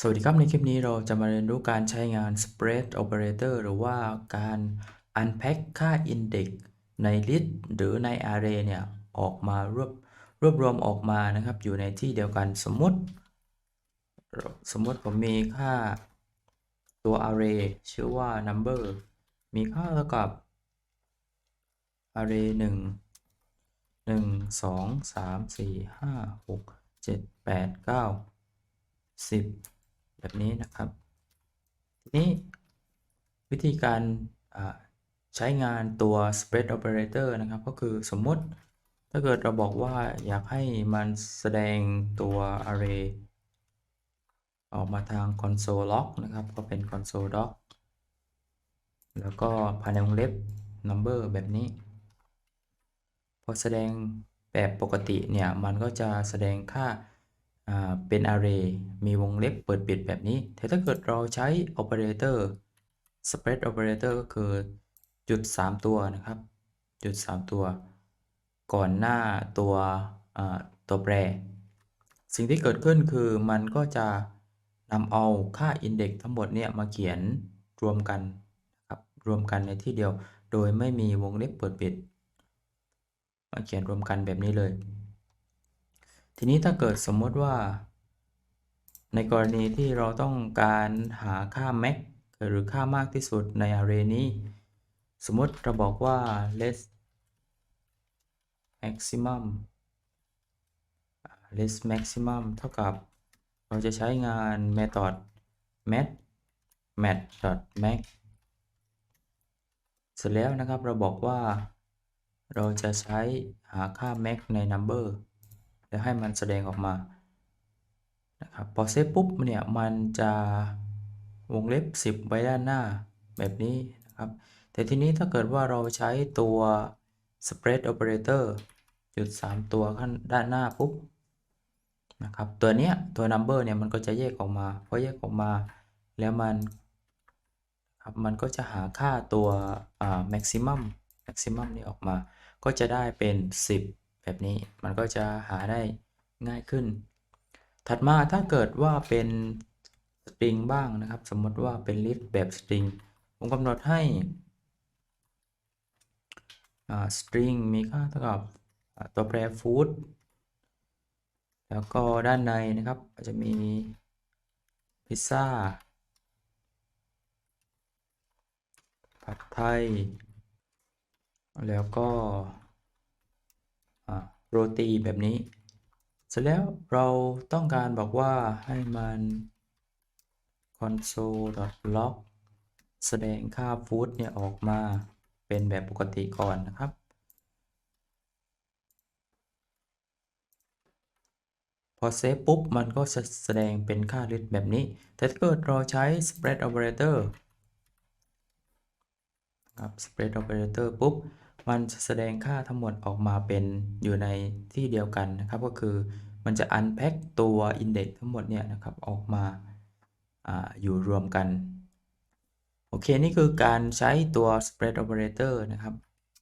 สวัสดีครับ ในคลิปนี้เราจะมาเรียนรู้การใช้งาน spread operator หรือว่าการ unpack ค่า index ใน list หรือใน array เนี่ย ออกมารวบรวบรวมออกมานะครับ อยู่ในที่เดียวกันสมมติ สมมติผมมีค่าตัว array ชื่อว่า number มีค่าเท่ากับ array 1 1 2 3 4 5 6 7 8 9 10 แบบนี้นะครับทีนี้วิธีการใช้งานตัว spread operator นะครับ ก็คือสมมติถ้าเกิดเราบอกว่าอยากให้มันแสดงตัว array ออกมาทาง console log นะครับ ก็เป็น console log แล้วก็ภายในวงเล็บ number แบบนี้ พอแสดงแบบปกติเนี่ย มันก็จะแสดงค่า เป็น array มีวงเล็บเปิดปิดแบบนี้ แต่ถ้าเกิดเราใช้ operator spread operator ก็คือจุด 3 ตัวนะครับ จุด 3 ตัว ก่อนหน้าตัวตัวแปร สิ่งที่เกิดขึ้นคือมันก็จะนำเอาค่า index ทั้งหมดเนี่ยมาเขียนรวมกันครับรวมกันในที่เดียว โดยไม่มีวงเล็บเปิดปิด มาเขียนรวมกันแบบนี้เลย ทีนี้ถ้าเกิดสมมติว่า ในกรณีที่เราต้องการหาค่า max หรือค่ามากที่สุดใน array นี้ สมมติเราบอกว่า let maximum let maximum เท่ากับ เราจะใช้งาน method mat mat max เสร็จแล้วนะครับเราบอกว่าเราจะใช้หาค่า max ใน number แล้วให้มันแสดงออกมานะครับพอเซฟปุ๊บเนี่ยมันจะวงเล็บ 10 ไว้ด้านหน้าแบบนี้นะครับ แต่ทีนี้ถ้าเกิดว่าเราใช้ตัว spread operator จุด 3 ตัวข้างด้านหน้าปุ๊บนะครับตัวเนี้ยตัว number เนี่ยมันก็จะแยกออกมาพอแยกออกมา แล้วมันครับมันก็จะหาค่าตัว maximum maximum นี่ออกมา ก็จะได้เป็น 10 แบบนี้มันก็จะหาได้ง่ายขึ้น ถัดมาถ้าเกิดว่าเป็นสตริงบ้างนะครับ สมมติว่าเป็น list แบบสตริงผมกำหนดให้สตริงมีค่าเท่ากับตัวแปร food แล้วก็ด้านในนะครับอาจจะมีพิซซ่าผัดไทย แล้วก็ โรตีแบบนี้ เสร็จแล้วเราต้องการบอกว่าให้มัน console.log แสดงค่า food เนี่ยออกมาเป็นแบบปกติก่อนนะครับพอเซฟปุ๊บ มันก็จะแสดงเป็นค่า list แบบนี้ แต่ถ้าเกิดเราใช้ spread operator ครับ spread operator ปุ๊บ มันจะแสดงค่าทั้งหมดออกมาเป็นอยู่ในที่เดียวกันนะครับ ก็คือมันจะ unpack ตัว index ทั้งหมดเนี่ยนะครับออกมาออยู่รวมกัน โอเค นี่คือการใช้ตัว spread operator นะครับ